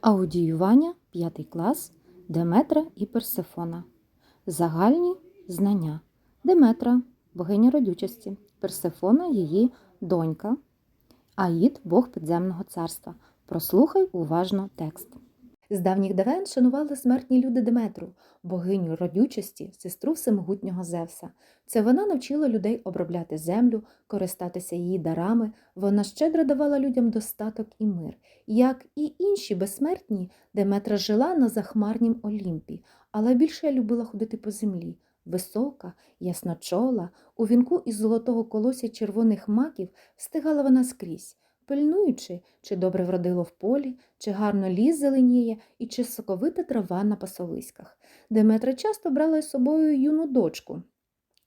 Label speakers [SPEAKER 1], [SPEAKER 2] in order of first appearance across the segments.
[SPEAKER 1] Аудіювання 5 клас Деметра і Персефона. Загальні знання. Деметра богиня родючості, Персефона її донька, Аїд Бог підземного царства. Прослухай уважно текст. З давніх давен шанували смертні люди Деметру, богиню родючості, сестру всемогутнього Зевса. Це вона навчила людей обробляти землю, користатися її дарами. Вона щедро давала людям достаток і мир. Як і інші безсмертні, Деметра жила на захмарнім Олімпі, але більше я любила ходити по землі. Висока, ясночола, у вінку із золотого колосся червоних маків встигала вона скрізь, пильнуючи, чи добре вродило в полі, чи гарно ліс зеленіє і чи соковита трава на пасовиськах. Деметра часто брала із собою юну дочку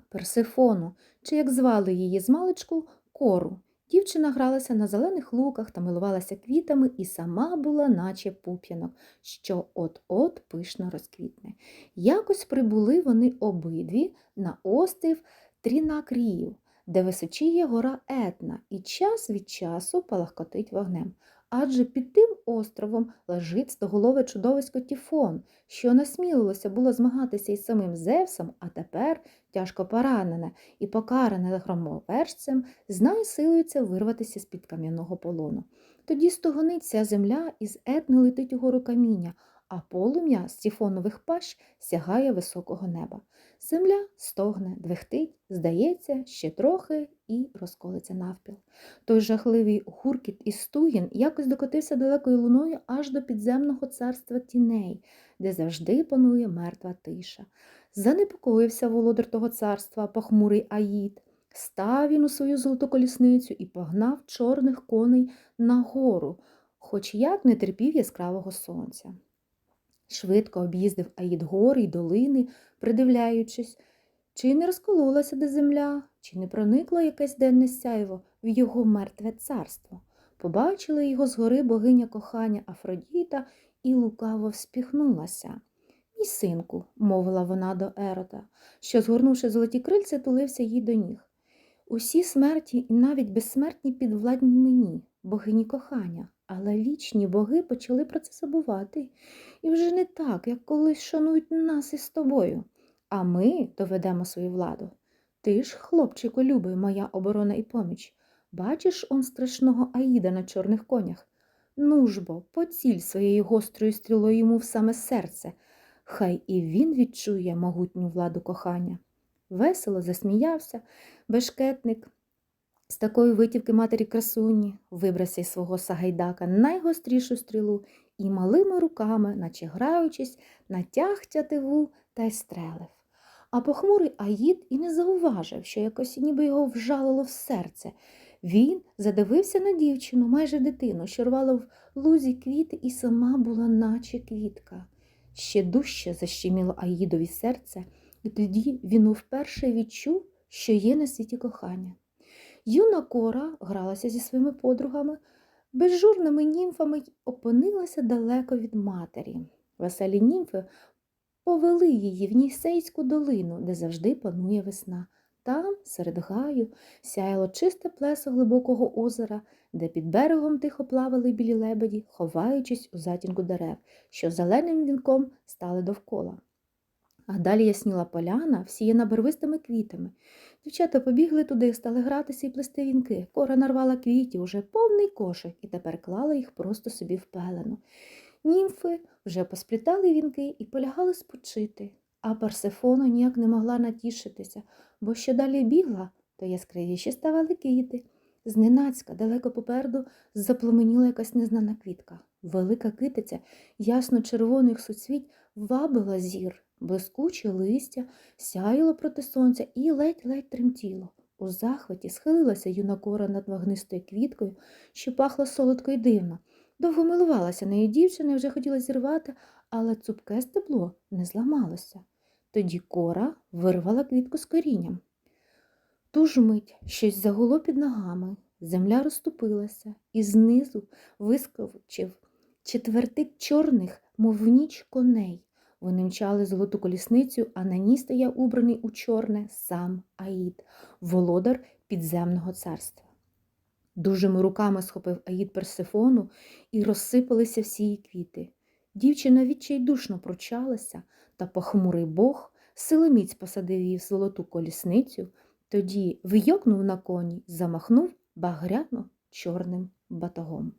[SPEAKER 1] Персифону, чи як звали її змалечку кору. Дівчина гралася на зелених луках та милувалася квітами і сама була, наче пуп'янок, що от-от пишно розквітне. Якось прибули вони обидві на острів Трінакрію, де височіє гора Етна, і час від часу палахкотить вогнем. Адже під тим островом лежить стоголове чудовисько Тіфон, що насмілилося було змагатися із самим Зевсом, а тепер, тяжко поранене і покаране громовержцем, знай силується вирватися з-під кам'яного полону. Тоді стогонить ця земля із етни летить угору каміння, а полум'я з тіфонових пащ сягає високого неба. Земля стогне, двихтить, здається, ще трохи і розколиться навпіл. Той жахливий гуркіт і стугін якось докотився далекою луною аж до підземного царства тіней, де завжди панує мертва тиша. Занепокоївся володар того царства, похмурий Аїд. Став він у свою золоту колісницю і погнав чорних коней на гору, хоч як не терпів яскравого сонця. Швидко об'їздив Аїд гори й долини, придивляючись, чи не розкололася де земля, чи не проникло якесь денне сяйво в його мертве царство. Побачила його згори богиня кохання Афродіта і лукаво вспіхнулася. Мій синку, мовила вона до Ерота, що, згорнувши золоті крильця, тулився їй до ніг. Усі смерті і навіть безсмертні підвладні мені, богині кохання, але вічні боги почали про це забувати. І вже не так, як колись шанують нас із тобою. А ми доведемо свою владу. Ти ж, хлопчику, любий, моя оборона і поміч. Бачиш он страшного Аїда на чорних конях? Ну ж бо, поціль своєю гострою стрілою йому в саме серце. Хай і він відчує могутню владу кохання. Весело засміявся бешкетник. З такої витівки матері красуні вибрався із свого сагайдака найгострішу стрілу і малими руками, наче граючись, натяг тятиву та й стрелив. А похмурий Аїд і не зауважив, що якось ніби його вжалило в серце. Він задивився на дівчину, майже дитину, що рвала в лузі квіти і сама була, наче квітка. Ще дужче защеміло Аїдові серце, і тоді він вперше відчув, що є на світі кохання. Юна кора гралася зі своїми подругами, безжурними німфами опинилася далеко від матері. Веселі німфи повели її в Нісейську долину, де завжди панує весна. Там, серед гаю, сяяло чисте плесо глибокого озера, де під берегом тихо плавали білі лебеді, ховаючись у затінку дерев, що зеленим вінком стали довкола. А далі ясніла поляна, всіяна барвистими квітами. Дівчата побігли туди, стали гратися і плести вінки. Кора нарвала квітів, уже повний кошик, і тепер клала їх просто собі в пелену. Німфи вже посплітали вінки і полягали спочити, а Парсифона ніяк не могла натішитися, бо що далі бігла, то яскравіші ставали квіти. Зненацька, далеко попереду, запломеніла якась незнана квітка. Велика китиця ясно-червоних суцвіть вабила зір, блискуче листя, сяїло проти сонця і ледь-ледь тремтіло. У захваті схилилася юна кора над вогнистою квіткою, що пахла солодко й дивно. Довго милувалася нею дівчина і вже хотіла зірвати, але цупке стебло не зламалося. Тоді кора вирвала квітку з корінням. Ту ж мить щось загуло під ногами, земля розступилася, і знизу вискочив четвертик чорних, мов ніч коней. Вони мчали золоту колісницю, а на ній стояв убраний у чорне сам Аїд, володар підземного царства. Дужими руками схопив Аїд Персифону і розсипалися всі її квіти. Дівчина відчайдушно пручалася, та похмурий бог силоміць посадив її в золоту колісницю, тоді вийокнув на коні, замахнув багряно чорним батогом.